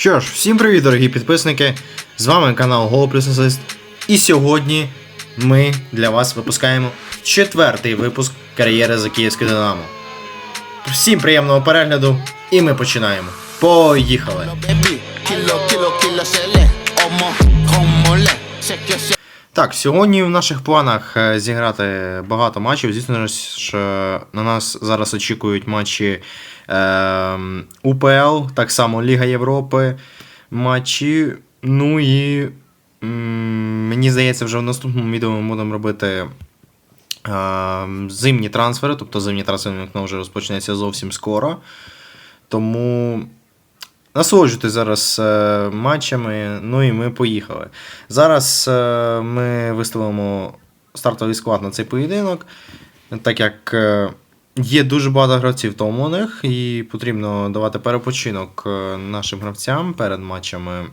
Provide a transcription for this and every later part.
Що ж, всім привіт, дорогі підписники! З вами канал Асист. І сьогодні ми для вас випускаємо четвертий випуск кар'єри за Київське Динамо. Всім приємного перегляду, і ми починаємо. Поїхали! Так, сьогодні в наших планах е, зіграти багато матчів. Звісно ж, на нас зараз очікують матчі УПЛ, так само Ліга Європи, матчі. Ну і мені здається, вже в наступному відео ми будемо робити е, зимні трансфери, тобто зимні трансферне вікно вже розпочнеться зовсім скоро. Тому Насолоджуйтесь зараз е, матчами, ну і ми поїхали. Зараз е, ми виставимо стартовий склад на цей поєдинок, так як е, є дуже багато гравців втомлених, і потрібно давати перепочинок е, нашим гравцям перед матчами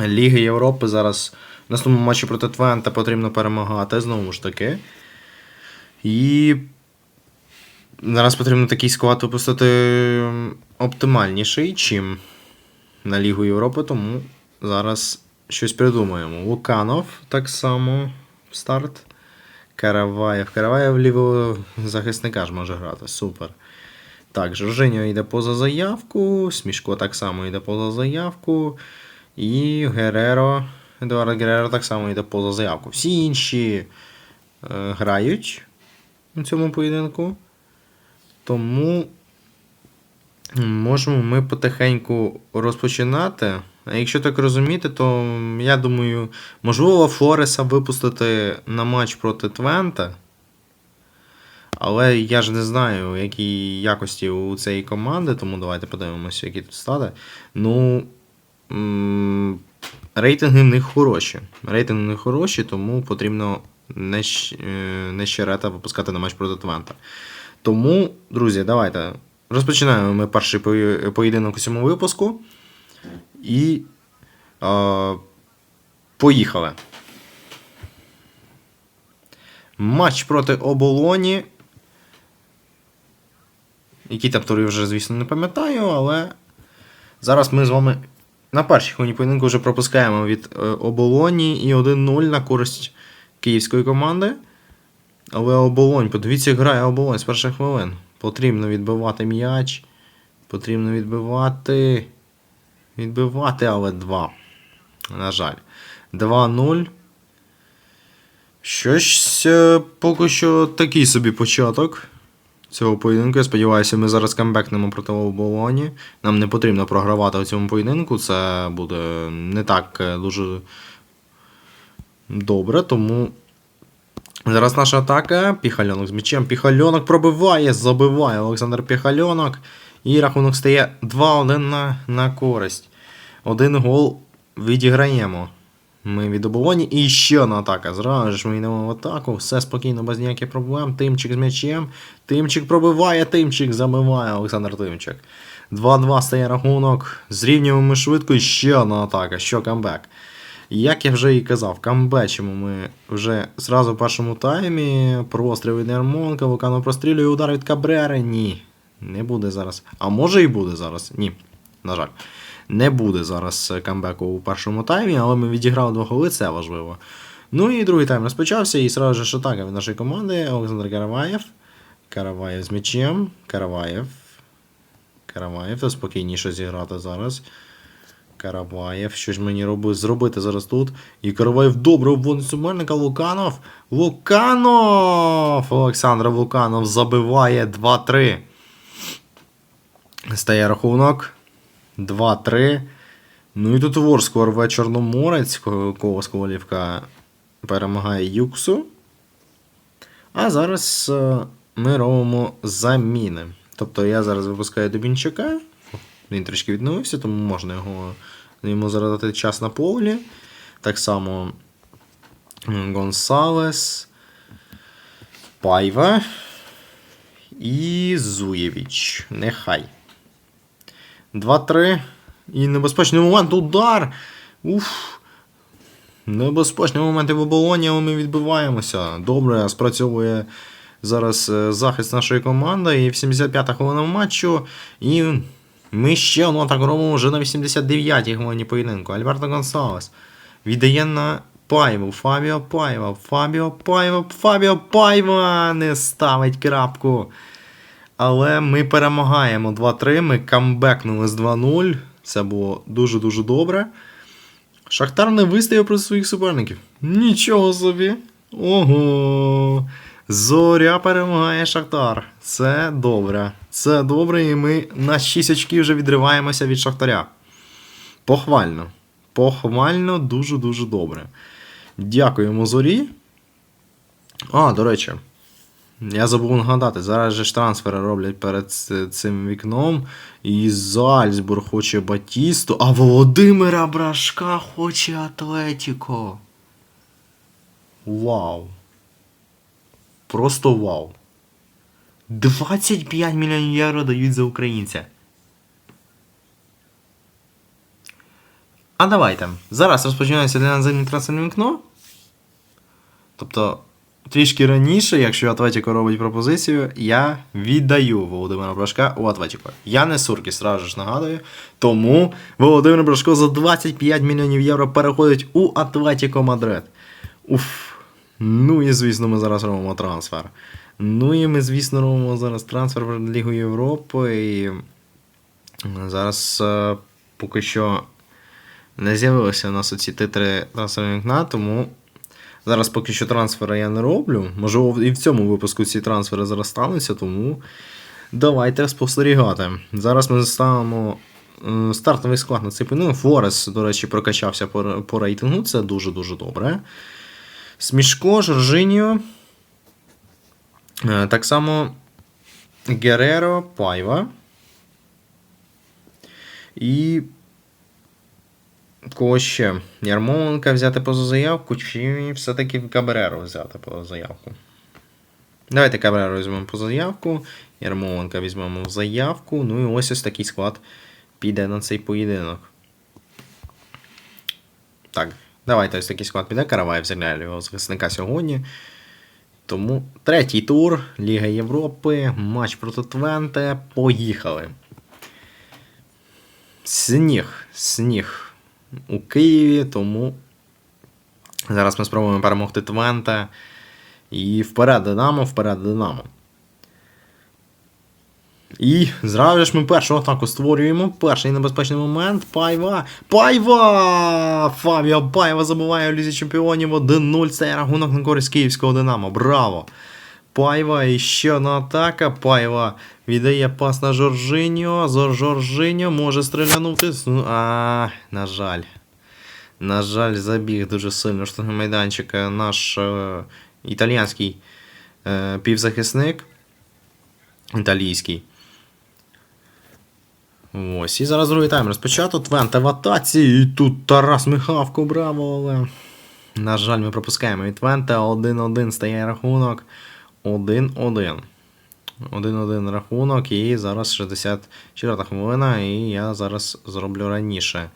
Ліги Європи. Зараз в наступному матчі проти Твента потрібно перемагати знову ж таки. І Зараз потрібно такий склад випустити оптимальніший, чим на Лігу Європи, тому зараз щось придумаємо. Луканов так само старт. Караваєв. Караваєв лівого захисника ж може грати. Супер. Так, Жоржиньо йде поза заявку. Смішко так само йде поза заявку. І Гереро. Едуард Гереро так само йде поза заявку. Всі інші е, грають у цьому поєдинку. Тому можемо ми потихеньку розпочинати. Якщо так розуміти, то я думаю, можливо, Флореса випустити на матч проти Твента. Але я ж не знаю, які якості у цієї команди, тому давайте подивимося, які тут стати. Ну. Рейтинги в них хороші. Рейтинги в них хороші, тому потрібно не, е, не щерета випускати на матч проти Твента. Тому, друзі, давайте розпочинаємо ми перший поєдинок у цьому випуску. І е, поїхали. Матч проти оболоні. Які там тури вже, звісно, не пам'ятаю, але зараз ми з вами на першій хвилині поєдинку вже пропускаємо від е, оболоні і 1-0 на користь київської команди. Але оболонь, подивіться, грає оболонь з перших хвилин. Потрібно відбивати м'яч. Потрібно відбивати. Відбивати, але 2. На жаль. 2-0. Щось е, поки що такий собі початок цього поєдинку. Я сподіваюся, ми зараз камбекнемо проти оболоні. Нам не потрібно програвати у цьому поєдинку. Це буде не так е, дуже добре, тому. Зараз наша атака. Піхальонок з м'ячем. Піхальонок пробиває, забиває Олександр Піхальонок. І рахунок стає 2-1 на, на користь. Один гол відіграємо. Ми від. І ще одна атака. Зразу ж ми йдемо в атаку. Все спокійно, без ніяких проблем. Тимчик з м'ячем. Тимчик пробиває, Тимчик забиває Олександр Тимчик. 2-2 стає рахунок. Зрівнюємо швидко. І ще одна атака. Що камбек. Як я вже і казав, камбечимо ми вже зразу в першому таймі. Простріл від Ярмонка, Лукано прострілює удар від Кабрери. Ні. Не буде зараз. А може і буде зараз. Ні. На жаль. Не буде зараз камбеку у першому таймі, але ми відіграли два голи, це важливо. Ну і другий тайм розпочався, і сразу ж атака від нашої команди. Олександр Караваєв. Караваєв з м'ячем. Караваєв. Караваєв. Та спокійніше зіграти зараз. Караваєв. Що ж мені роби, зробити зараз тут? І Караваєв добре обводить суперника. Луканов. Луканов! Олександр Луканов забиває 2-3. Стає рахунок. 2-3. Ну і тут Ворску рве Чорноморець. ко- Кого Ковалівка перемагає Юксу. А зараз е, ми робимо заміни. Тобто я зараз випускаю Дубінчака. Він трішки відновився, тому можна його йому зарадити час на полі. Так само Гонсалес, Пайва і Зуєвіч. Нехай. 2-3. І небезпечний момент. Удар. Уф. Небезпечний момент і в оболоні, але ми відбиваємося. Добре, спрацьовує зараз е, захист нашої команди. І в 75-та хвилина матчу. І Ми ще ну, так робимо вже на 89-й хвилині поєдинку. Альберто Гонсалес віддає на Пайву. Фабіо Пайва. Фабіо Пайва. Фабіо Пайва не ставить крапку. Але ми перемагаємо 2-3. Ми камбекнули з 2-0. Це було дуже-дуже добре. Шахтар не вистояв проти своїх суперників. Нічого собі. Ого. Зоря перемагає Шахтар. Це добре. Це добре, і ми на 6 очків вже відриваємося від Шахтаря. Похвально. Похвально, дуже-дуже добре. Дякуємо зорі. А, до речі. Я забув нагадати, зараз же ж трансфери роблять перед цим вікном. І Зальцбург хоче Батісту, а Володимира Брашка хоче Атлетіко. Вау. Просто вау. 25 мільйонів євро дають за українця. А давайте. Зараз розпочинається для нас трансферне вікно. Тобто, трішки раніше, якщо Атлетіко робить пропозицію, я віддаю Володимира Брашка у Атлетіко. Я не Суркіс, сразу ж нагадую. Тому Володимир Брашко за 25 мільйонів євро переходить у Атлетіко Мадрид. Уф. Ну і звісно, ми зараз робимо трансфер. Ну і ми, звісно, робимо зараз трансфер в Лігу Європи. І зараз е, поки що не з'явилися у нас оці титри трансферного вікна, тому зараз поки що трансфери я не роблю. Можливо, і в цьому випуску ці трансфери зараз стануться, тому давайте спостерігати. Зараз ми заставимо е, стартовий склад на цей Ну, Форес, до речі, прокачався по, по рейтингу, це дуже-дуже добре. Смішко, Жоржиньо. Е, Так само Гереро, Пайва. І. Кого ще? Ярмоленка взяти поза заявку, чи все-таки Кабреру взяти поза заявку? Давайте Кабреру візьмемо поза заявку. Ярмоленка візьмемо заявку. Ну і ось ось такий склад піде на цей поєдинок. Так, давайте ось такий склад піде. Караваєв зіграє його захисника сьогодні. Тому третій тур Ліга Європи, матч проти Твенте. Поїхали. Сніг, сніг у Києві, тому зараз ми спробуємо перемогти Твенте. І вперед Динамо, вперед Динамо. І зразу ж ми першу атаку створюємо. Перший небезпечний момент. Пайва. Пайва! Фабіо Пайва забуває у Лізі Чемпіонів 1-0. Це рахунок на користь київського Динамо. Браво! Пайва і ще одна атака. Пайва віддає пас на Жоржиньо. Жоржиньо може стрілянути. Ну, А, на жаль. На жаль, забіг дуже сильно штанги майданчика наш е, італійський е, півзахисник. Італійський. Ось, і зараз другий тайм розпочато. Твенте в атаці. І тут Тарас Михавко, браво, але. На жаль, ми пропускаємо від Твенте. 1-1 стає рахунок. 1-1. 1-1 рахунок. І зараз 64 хвилина. І я зараз зроблю раніше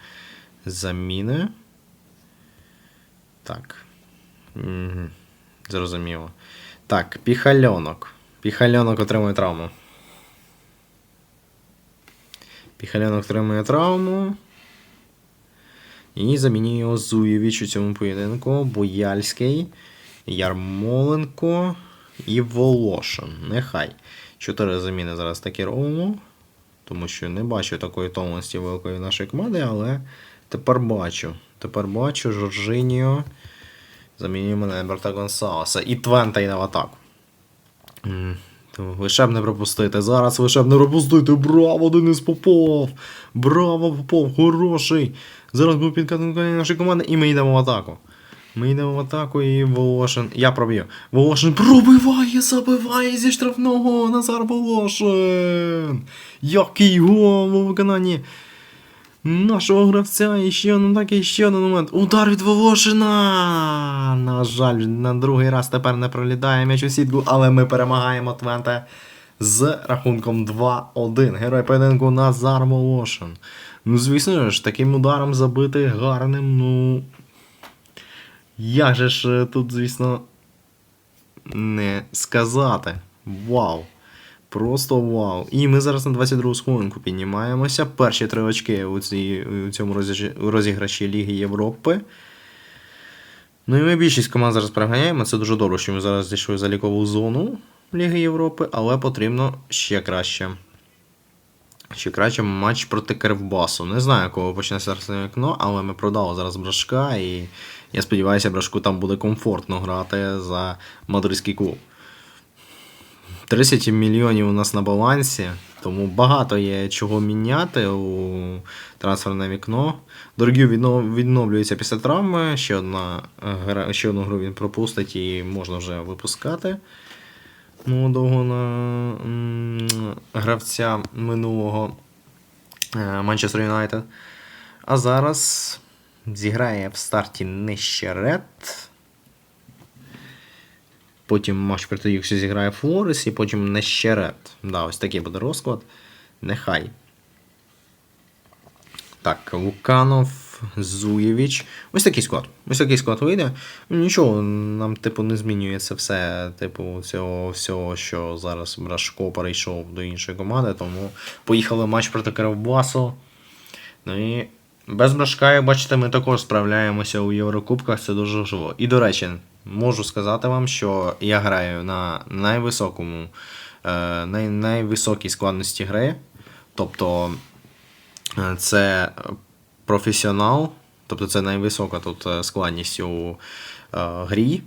заміни. Так. Угу. Зрозуміло. Так, піхальонок. Піхальонок отримує травму. Піхальонок отримує травму. І замінює його Зуєвіч у цьому поєдинку. Бояльський, Ярмоленко і Волошин. Нехай. Чотири заміни зараз таки робимо. Тому що не бачу такої томності великої нашої команди, але тепер бачу. Тепер бачу Жоржиньо. Замінюємо на Еберта Гонсалеса. І Твента йде в атаку. Лише б не пропустити. Зараз лише б не пропустити. Браво, Денис Попов! Браво, Попов, хороший! Зараз був підкатунок нашої команди, і ми йдемо в атаку. Ми йдемо в атаку і Волошин. Я проб'ю. Волошин пробиває, забиває зі штрафного Назар Волошин. Який гол у виконанні нашого гравця. І ще один такий ще один момент. Удар від Волошина. На жаль, на другий раз тепер не пролітає м'яч у сітку, але ми перемагаємо Твенте з рахунком 2-1. Герой поєдинку Назар Волошин. Ну, звісно ж, таким ударом забити гарним, ну. Як же ж е, тут, звісно, не сказати. Вау! Просто вау. І ми зараз на 22 сходинку піднімаємося. Перші три очки у, цій, у цьому розіграші, Ліги Європи. Ну і ми більшість команд зараз переганяємо. Це дуже добре, що ми зараз зійшли в залікову зону Ліги Європи, але потрібно ще краще. Ще краще матч проти Кривбасу. Не знаю, кого почне на вікно, але ми продали зараз брашка, і я сподіваюся, брашку там буде комфортно грати за мадридський клуб. 30 мільйонів у нас на балансі, тому багато є чого міняти у трансферне вікно. Дорогів відновлюється після травми. Ще, одна гра, ще одну гру він пропустить і можна вже випускати молодого гравця минулого Манчестер Юнайтед. А зараз зіграє в старті Нещерет. Потім матч проти Юксі зіграє Флорис і потім Нещерет. Да, ось такий буде розклад. Нехай. Так, Луканов, Зуєвич. Ось такий склад. Ось такий склад вийде. Нічого, нам, типу, не змінюється все, типу, цього всього, що зараз Брашко перейшов до іншої команди, тому поїхали матч проти Кривбасу. Ну і без Брашка, як бачите, ми також справляємося у Єврокубках, це дуже важливо. І до речі, можу сказати вам, що я граю на найвисокому, е, най, найвисокій складності гри. Тобто е, це професіонал, тобто це найвисока тут е, складність у е, грі.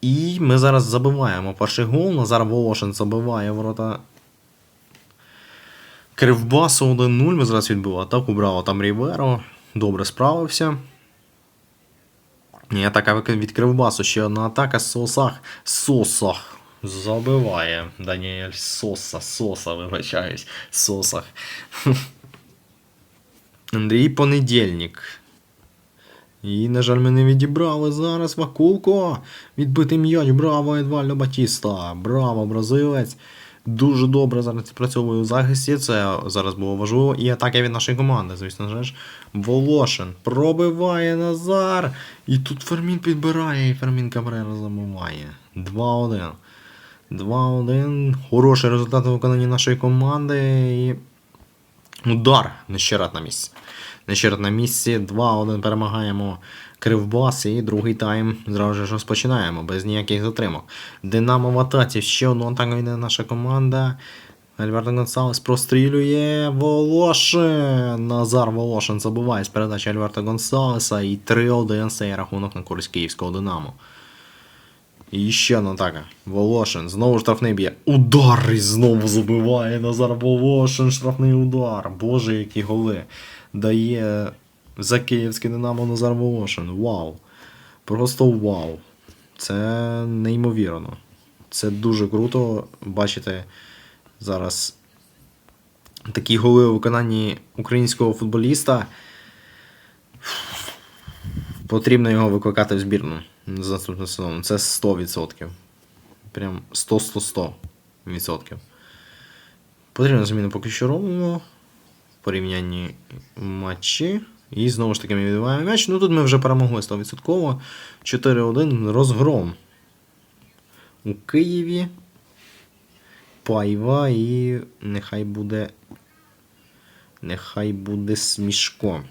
І ми зараз забиваємо перший гол. Назар Волошин забиває ворота Кривбасу 1-0. Ми зараз відбили атаку, браво там Ріверо. Добре справився. І атака від Кривбасу. Ще одна атака. Сосах. Сосах. Забиває Даніель Соса. Соса, вибачаюсь. Сосах. Андрій Понедільник. І, на жаль, мене відібрали зараз Вакулко. Відбитий м'яч, браво, Едвальдо Батіста. Браво, бразилець. Дуже добре зараз працьовує у захисті. Це зараз було важливо. І атака від нашої команди, звісно ж. Волошин пробиває Назар. І тут Фермін підбирає, і Фермін Кабрера забиває. 2-1. 2-1. Хороший результат у виконанні нашої команди. І Удар. Нещерат на місці. Нещерат на місці. 2-1 перемагаємо Кривбас і другий тайм зразу ж розпочинаємо, без ніяких затримок. Динамо в атаці. Ще одну атаку йде наша команда. Альберто Гонсалес прострілює Волошин. Назар Волошин забуває з передачі Альберта Гонсалеса. І 3-1 стає рахунок на користь київського Динамо. І ще одна атака. Волошин. Знову штрафний б'є. Удар! І знову забиває Назар Волошин. Штрафний удар. Боже, які голи. Дає за київське Динамо Назар Волошин. Вау. Просто вау. Це неймовірно. Це дуже круто бачити зараз такі голи у виконанні українського футболіста. Потрібно його викликати в збірну з наступного сезону. Це 100%. Прям 100-100-100%. Потрібно зміну поки що робимо. Порівнянні матчі. І знову ж таки ми відбиваємо м'яч. Ну тут ми вже перемогли 100%. 4-1 розгром. У Києві. Пайва і нехай буде. Нехай буде смішко.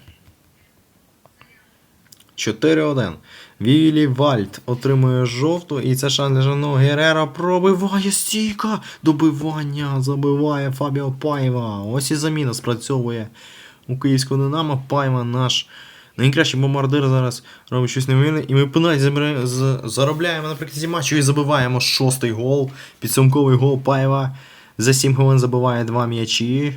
4-1. Вілі Вальд отримує жовту, і це Шанжано Герера пробиває стійка. Добивання забиває Фабіо Пайва. Ось і заміна спрацьовує у київського Динамо. Пайва наш найкращий бомбардир зараз робить щось невинне. І ми пенальті заробляємо наприкінці матчу і забиваємо шостий гол. Підсумковий гол Пайва. За 7 хвилин забиває два м'ячі,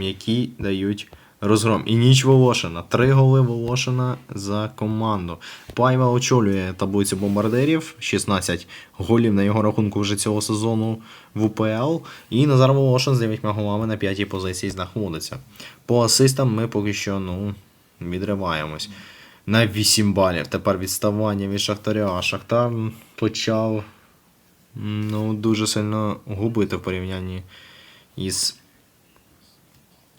які дають розгром. І ніч Волошина. Три голи Волошина за команду. Пайва очолює таблицю бомбардирів. 16 голів на його рахунку вже цього сезону в УПЛ. І Назар Волошин з 9 голами на п'ятій позиції знаходиться. По асистам ми поки що ну, відриваємось. На 8 балів. Тепер відставання від Шахтаря. Шахтар почав ну, дуже сильно губити в порівнянні із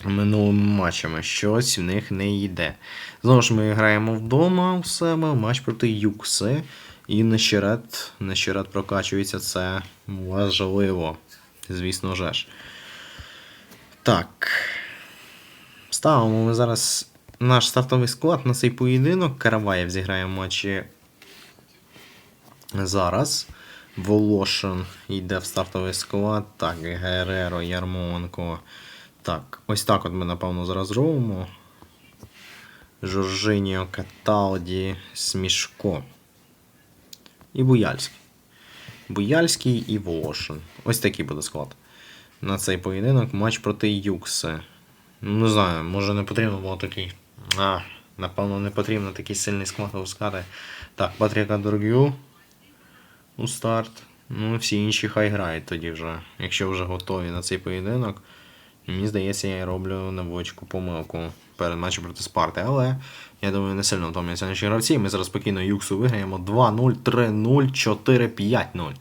минулими матчами. Щось в них не йде. Знову ж ми граємо вдома у себе, матч проти Юкси. І Нещерет, Нещерет прокачується, це важливо. Звісно же ж. Так. Ставимо ми зараз наш стартовий склад на цей поєдинок. Караваєв зіграє матчі зараз. Волошин йде в стартовий склад. Так, Гереро, Ярмоленко. Так, ось так от ми, напевно, зараз робимо. Жоржиньо, Каталді, Смішко. І Буяльський. Буяльський і Волошин. Ось такий буде склад. На цей поєдинок матч проти Юкси. Не знаю, може не потрібно було такий. А, напевно, не потрібно такий сильний склад випускати. Так, Патріка Доргю у старт. Ну, всі інші хай грають тоді вже, якщо вже готові на цей поєдинок. Мені здається, я роблю невеличку помилку перед матчем проти Спарти. Але я думаю, не сильно втомляться наші гравці. Ми зараз спокійно Юксу виграємо 2-0, 3-0, 4-5-0.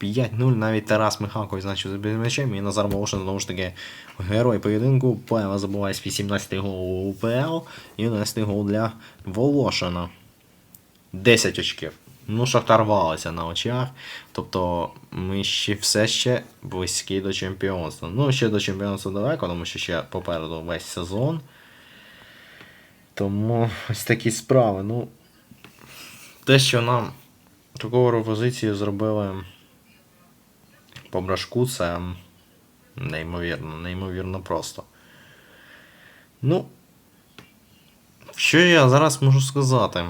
5-0 навіть Тарас Михалко відзначив за м'ячем і Назар Волошин, знову ж таки, герой поєдинку. Пева забуває свій 17-й гол УПЛ і 11-й гол для Волошина. 10 очків. Ну, Шахтар валиться на очах. Тобто ми ще все ще близькі до чемпіонства. Ну, ще до чемпіонства далеко, тому що ще попереду весь сезон. Тому ось такі справи. Ну, те, що нам таку пропозицію зробили по брашку, це неймовірно, неймовірно просто. Ну, що я зараз можу сказати?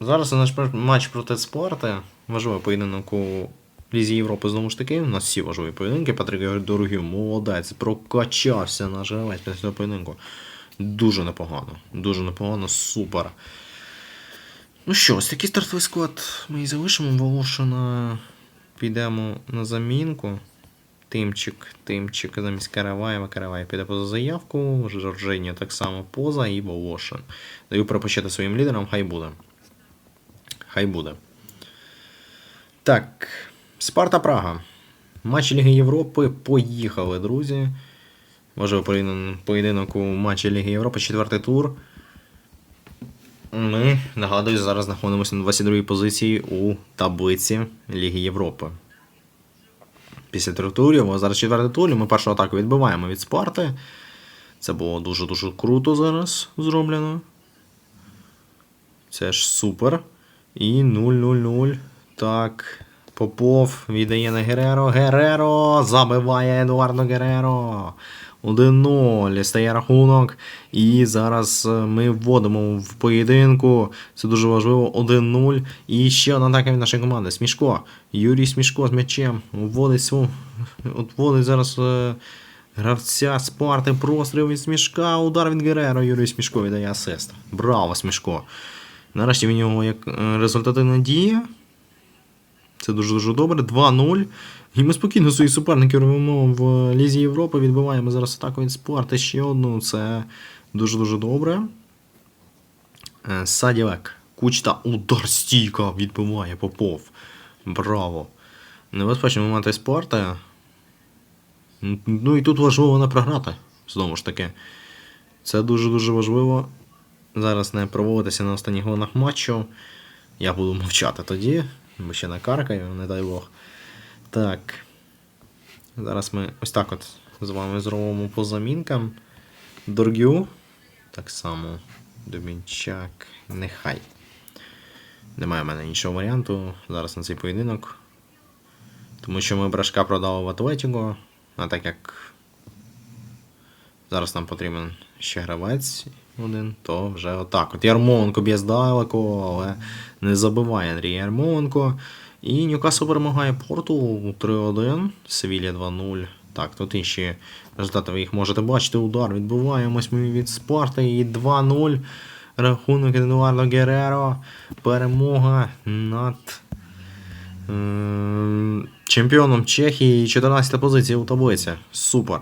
Зараз наш матч проти Спарти. Важливий поєдинок у Лізі Європи знову ж таки. У нас всі важливі поєдинки. Патрик Дорогів, молодець, прокачався наш гравець після цього поєдинку. Дуже непогано. Дуже непогано, супер. Ну що, ось такий стартовий склад ми і залишимо. Волошина підемо на замінку. Тимчик, Тимчик замість Караваєва. Караваєв піде поза заявку. Жоржиньо так само поза і Волошин. Даю пропочати своїм лідерам, хай буде. Хай буде. Так. Спарта Прага. Матч Ліги Європи. Поїхали, друзі. Поєдин- поєдинок у матчі Ліги Європи, четвертий тур. Ми, нагадую, зараз знаходимося на 22-й позиції у таблиці Ліги Європи. Після трьох турів, зараз четвертий тур, ми першу атаку відбиваємо від Спарти. Це було дуже-дуже круто зараз зроблено. Це ж супер. І 0-0-0. Так. Попов віддає на Гереро. Гереро забиває Едуардо Гереро. 1-0. Стає рахунок. І зараз е, ми вводимо в поєдинку. Це дуже важливо. 1-0. І ще одна атака від нашої команди. Смішко. Юрій Смішко з м'ячем. Вводить вводить зараз. е, Гравця Спарти, простріл від Смішка, удар від Гереро, Юрій Смішко віддає асист. Браво, Смішко. Нарешті в нього як е, результативна дія. Це дуже-дуже добре. 2-0. І ми спокійно свої суперники робимо в Лізі Європи. Відбиваємо зараз атаку від Спарти ще одну. Це дуже-дуже добре. Е, Садівек. Кучта удар стійка відбиває Попов. Браво. Небезпечний момент Спарти. Ну і тут важливо не програти. Знову ж таки. Це дуже-дуже важливо. Зараз не проводитися на останніх хвилинах матчу. Я буду мовчати тоді, бо ще накаркаю, не дай Бог. Так. Зараз ми ось так от з вами зробимо по замінкам. Доргю. Так само. Домінчак. Нехай. Немає в мене іншого варіанту зараз на цей поєдинок. Тому що ми брашка продали в Атлетіко, а так як зараз нам потрібен ще гравець один, то вже отак. От Ярмоленко б'є здалеку, але не забиває Андрій Ярмоленко. І Ньюкасл перемагає Порту 3-1, Севілля 2-0. Так, тут інші результати ви їх можете бачити. Удар відбуваємось ми від Спарти і 2-0. Рахунок Едуардо Гереро. Перемога над ем, чемпіоном Чехії. 14 позиція у таблиці. Супер.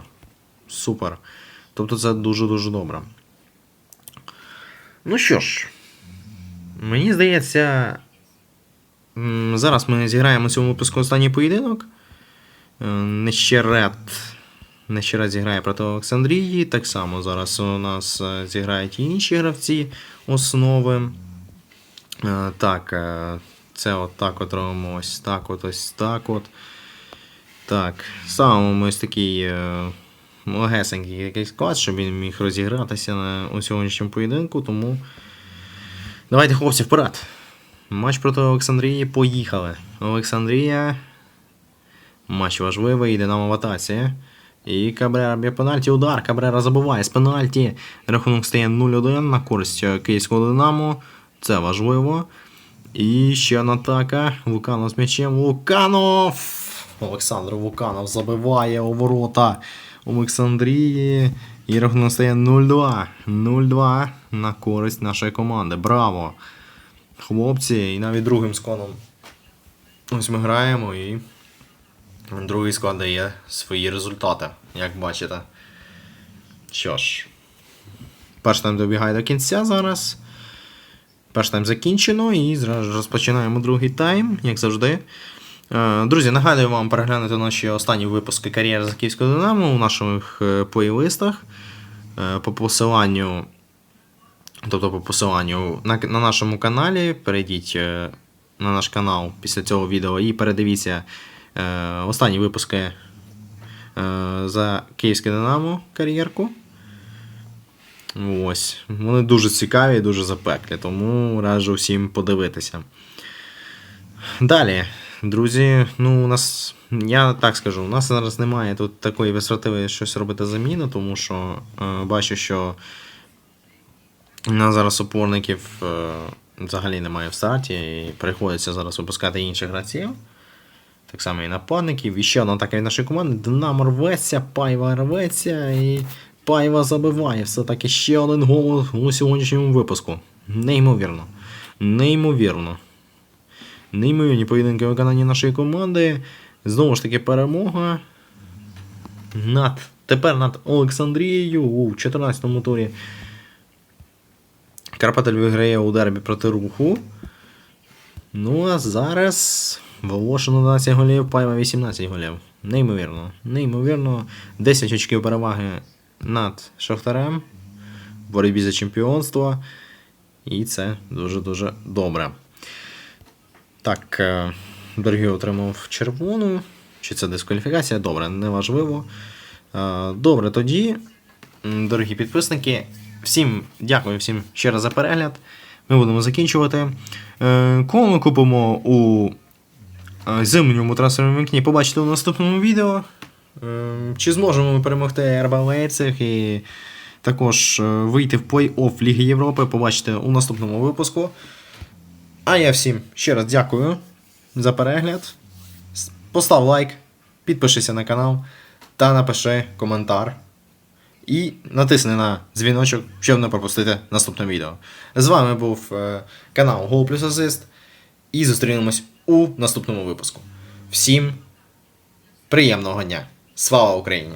Супер. Тобто це дуже-дуже добре. Ну що ж, мені здається, зараз ми зіграємо у цьому випуску останній поєдинок. Нещерет. Нещерет зіграє проти Олександрії. Так само зараз у нас е, зіграють і інші гравці основи. Е, Так, е, це от так от робимо ось так от, ось так от. Так, ми ось такий легесенький якийсь склад, щоб він міг розігратися на у сьогоднішньому поєдинку, тому давайте, хлопці, вперед. Матч проти Олександрії. Поїхали. Олександрія. Матч важливий, Динамо в атаці. І Кабрера б'є пенальті. Удар. Кабрера забуває з пенальті. Рахунок стає 0-1 на користь київського Динамо. Це важливо. І ще одна атака. Луканов з м'ячем. Луканов! Олександр Луканов забиває у ворота Олександрії. І рахунок стає 0-2. 0-2 на користь нашої команди. Браво! Хлопці, і навіть другим складом. Ось ми граємо і другий склад дає свої результати, як бачите. Що ж, перший тайм добігає до кінця зараз. Перший тайм закінчено і розпочинаємо другий тайм, як завжди. Е, Друзі, нагадую вам переглянути наші останні випуски кар'єри за Київського Динамо у наших е, плейлистах. Е, По посиланню Тобто по посиланню на, на нашому каналі. Перейдіть на наш канал після цього відео і передивіться е, останні випуски е, за Київське Динамо кар'єрку. Ось. Вони дуже цікаві і дуже запеклі, тому раджу всім подивитися. Далі, друзі, ну у нас, я так скажу, у нас зараз немає тут такої висотиви щось робити заміну, тому що е, бачу, що у нас зараз опорників е, взагалі немає в старті, і приходиться зараз випускати інших гравців. Так само і нападників. І ще одна атака від нашої команди. Динамо рветься, Пайва рветься і Пайва забиває. Все-таки ще один гол у сьогоднішньому випуску. Неймовірно. Неймовірно. Неймовірні поєдинки виконання нашої команди. Знову ж таки, перемога. Над, тепер над Олександрією у 14-му турі. Карпатель виграє у дербі проти руху. Ну а зараз Волошин 11 голів, Пайва 18 голів. Неймовірно. Неймовірно. 10 очків переваги над Шахтарем в боротьбі за чемпіонство. І це дуже-дуже добре. Так, е, Бергій отримав червону. Чи це дискваліфікація? Добре, неважливо. Е, Добре, тоді, дорогі підписники, всім дякую всім ще раз за перегляд. Ми будемо закінчувати. Е, Кого ми купимо у зимньому трансферному вікні, побачите у наступному відео. Чи зможемо ми перемогти РБ Лейпциг і також вийти в плей-офф Ліги Європи, побачите у наступному випуску. А я всім ще раз дякую за перегляд. Постав лайк, підпишися на канал та напиши коментар. І натисни на дзвіночок, щоб не пропустити наступне відео. З вами був е, канал Гол плюс Асист. І зустрінемось у наступному випуску. Всім приємного дня! Слава Україні!